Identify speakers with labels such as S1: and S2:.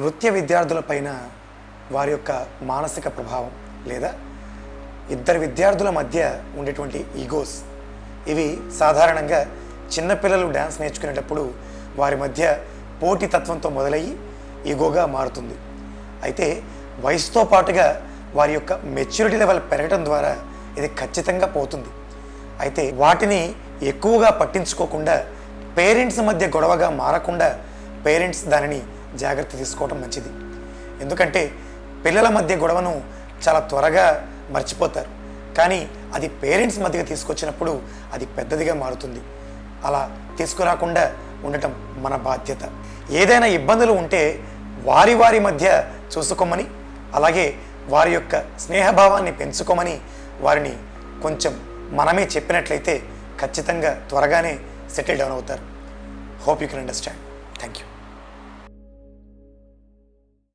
S1: నృత్య విద్యార్థులపైన వారి యొక్క మానసిక ప్రభావం లేదా ఇద్దరు విద్యార్థుల మధ్య ఉండేటువంటి ఈగోస్. ఇవి సాధారణంగా చిన్నపిల్లలు డ్యాన్స్ నేర్చుకునేటప్పుడు వారి మధ్య పోటీతత్వంతో మొదలయ్యి ఈగోగా మారుతుంది. అయితే వయసుతో పాటుగా వారి యొక్క మెచ్యూరిటీ లెవెల్ పెరగడం ద్వారా ఇది ఖచ్చితంగా పోతుంది. అయితే వాటిని ఎక్కువగా పట్టించుకోకుండా పేరెంట్స్ మధ్య గొడవగా మారకుండా పేరెంట్స్ దానిని జాగ్రత్త తీసుకోవడం మంచిది. ఎందుకంటే పిల్లల మధ్య గొడవను చాలా త్వరగా మర్చిపోతారు. కానీ అది పేరెంట్స్ మధ్యగా తీసుకొచ్చినప్పుడు అది పెద్దదిగా మారుతుంది. అలా తీసుకురాకుండా ఉండటం మన బాధ్యత. ఏదైనా ఇబ్బందులు ఉంటే వారి వారి మధ్య చూసుకోమని అలాగే వారి యొక్క స్నేహభావాన్ని పెంచుకోమని వారిని కొంచెం మనమే చెప్పినట్లయితే ఖచ్చితంగా త్వరగానే సెటిల్ డౌన్ అవుతారు. Hope you can understand. Thank you